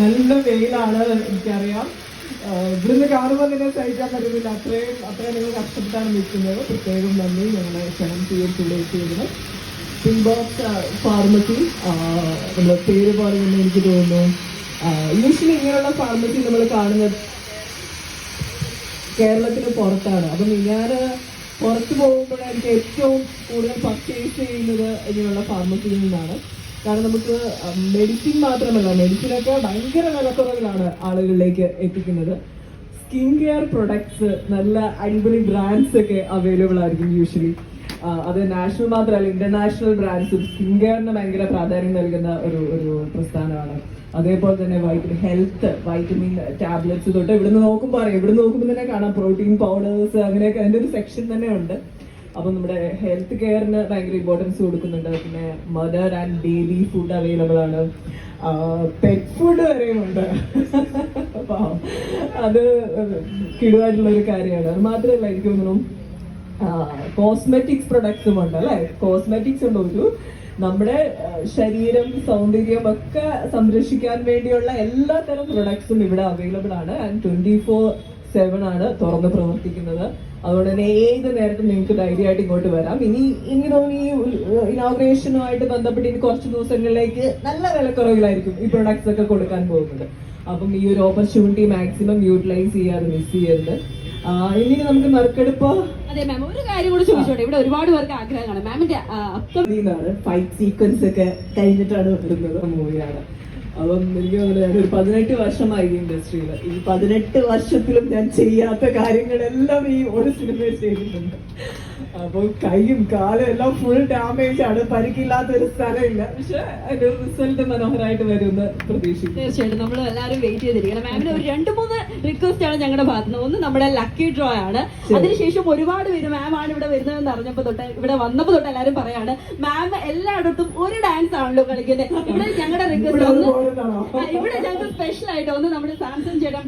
നല്ല വെയിലാണ് എനിക്കറിയാം. ഇവിടുന്ന് കാണുമ്പോൾ തന്നെ സഹിക്കാൻ പറ്റുന്നില്ല. അത്രയും അത്രയും നിങ്ങൾ കഷ്ടപ്പെട്ടാണ് നിൽക്കുന്നത്. പ്രത്യേകം നന്ദി. ഞങ്ങളെ ക്ഷണം സ്വീകരിച്ചുകൊണ്ടിരിക്കുന്നത് പിൻബോക്സ് ഫാർമസി നമ്മുടെ പേര് പറയുന്നത് എനിക്ക് തോന്നുന്നു. യൂഷ്വലി ഇങ്ങനെയുള്ള ഫാർമസി നമ്മൾ കാണുന്നത് കേരളത്തിന് പുറത്താണ്. അപ്പം ഞാൻ പുറത്ത് പോകുമ്പോൾ എനിക്ക് ഏറ്റവും കൂടുതൽ പർച്ചേസ് ചെയ്യുന്നത് ഇങ്ങനെയുള്ള ഫാർമസിയിൽ നിന്നാണ്. കാരണം നമുക്ക് മെഡിസിൻ മാത്രമല്ല മെഡിസിനൊക്കെ ഭയങ്കര വിലക്കുറവിലാണ് ആളുകളിലേക്ക് എത്തിക്കുന്നത്. സ്കിൻ കെയർ പ്രൊഡക്ട്സ് നല്ല അടിപൊളി ബ്രാൻഡ്സ് ഒക്കെ അവൈലബിൾ ആയിരിക്കും യൂഷ്വലി അത് നാഷണൽ മാത്രമല്ല ഇന്റർനാഷണൽ ബ്രാൻഡ്സും സ്കിൻ കെയറിന് ഭയങ്കര പ്രാധാന്യം നൽകുന്ന ഒരു ഒരു പ്രസ്ഥാനമാണ്. അതേപോലെ തന്നെ വൈറ്റമിൻ ഹെൽത്ത് വൈറ്റമിൻ ടാബ്ലറ്റ്സ് തൊട്ട് ഇവിടുന്ന് നോക്കുമ്പോൾ അറിയാം. ഇവിടെ നോക്കുമ്പോൾ തന്നെ കാണാം പ്രോട്ടീൻ പൗഡേഴ്സ് അങ്ങനെയൊക്കെ അതിന്റെ ഒരു സെക്ഷൻ തന്നെ ഉണ്ട്. അപ്പൊ നമ്മുടെ ഹെൽത്ത് കെയറിന് ഭയങ്കര ഇമ്പോർട്ടൻസ് കൊടുക്കുന്നുണ്ട്. പിന്നെ mother and baby food available ആണ്. പെറ്റ് ഫുഡ് വരെയും ഉണ്ട്. അപ്പൊ അത് കിടുവായിട്ടുള്ള ഒരു കാര്യമാണ്. അത് മാത്രമല്ല എനിക്ക് തോന്നുന്നു കോസ്മെറ്റിക്സ് പ്രൊഡക്ട്സും ഉണ്ട് അല്ലേ? കോസ്മെറ്റിക്സ് ഉണ്ട് ഒരു. നമ്മുടെ ശരീരം സൗന്ദര്യം ഒക്കെ സംരക്ഷിക്കാൻ വേണ്ടിയുള്ള എല്ലാ തരം പ്രൊഡക്ട്സും ഇവിടെ അവൈലബിൾ ആണ്. ആൻഡ് ട്വന്റി ഫോർ സെവൻ ആണ് തുറന്ന് പ്രവർത്തിക്കുന്നത്. അതുകൊണ്ട് തന്നെ ഏത് നേരത്തും നിങ്ങൾക്ക് ധൈര്യമായിട്ട് ഇങ്ങോട്ട് വരാം. ഇനി ഇങ്ങനെ ഈ ഇനോഗ്രേഷനുമായിട്ട് ബന്ധപ്പെട്ട് ഇനി കുറച്ച് ദിവസങ്ങളിലേക്ക് നല്ല വിലക്കുറവിലായിരിക്കും ഈ പ്രൊഡക്ട്സ് ഒക്കെ കൊടുക്കാൻ പോകുന്നത്. അപ്പം ഈ ഒരു ഓപ്പർച്യൂണിറ്റി മാക്സിമം യൂട്ടിലൈസ് ചെയ്യാതെ മിസ് ചെയ്യരുത്. ഇനി നമുക്ക് നറുക്കെടുപ്പ്. അതെ മാം ഒരു കാര്യം കൂടി ചോദിച്ചോട്ടെ. ഇവിടെ ഒരുപാട് പേർക്ക് ആഗ്രഹമാണ് മാമിന്റെ ഫൈറ്റ് സീക്വൻസ് ഒക്കെ കഴിഞ്ഞിട്ടാണ് വരുന്നത്. മൂവിയാണ് അപ്പം എനിക്ക് തോന്നുന്നു ഞാനൊരു പതിനെട്ട് വർഷമായി ഈ ഇൻഡസ്ട്രിയിൽ. ഈ പതിനെട്ട് വർഷത്തിലും ഞാൻ ചെയ്യാത്ത കാര്യങ്ങളെല്ലാം ഈ ഒരു സിനിമയിൽ ചെയ്തിട്ടുണ്ട്. അപ്പോൾ കൈയും കാലും എല്ലാം ഫുൾ ഡാമേജ് ആണ്. പരിക്കില്ലാത്ത ഒരു സ്ഥലമില്ല. പക്ഷെ അതിന്റെ റിസൾട്ട് മനോഹരമായിട്ട് വരുമെന്ന് പ്രതീക്ഷിക്കും തീർച്ചയായിട്ടും. നമ്മൾ എല്ലാവരും വെയിറ്റ് ചെയ്തിരിക്കണം. മാമിന് ഒരു രണ്ട് മൂന്ന് റിക്വസ്റ്റ് ആണ് ഞങ്ങളുടെ ഭാഗത്ത് നിന്ന് ഒന്ന് നമ്മുടെ ലക്കി ഡ്രോ ആണ്. അതിനുശേഷം ഒരുപാട് പേര് മാം ആണ് ഇവിടെ വരുന്നതെന്ന് അറിഞ്ഞപ്പോൾ തൊട്ട് ഇവിടെ വന്നപ്പോൾ തൊട്ട് എല്ലാവരും പറയാണ് മാം എല്ലായിടത്തും ഒരു ഡാൻസ് ആണല്ലോ കളിക്കുന്നത്. ഇവിടെ ഞങ്ങളുടെ റിക്വസ്റ്റ് ഒന്ന് ഇവിടെ ഞങ്ങൾ സ്പെഷ്യൽ ആയിട്ട് ഒന്ന് നമ്മുടെ സാംസങ് ചേട്ടൻ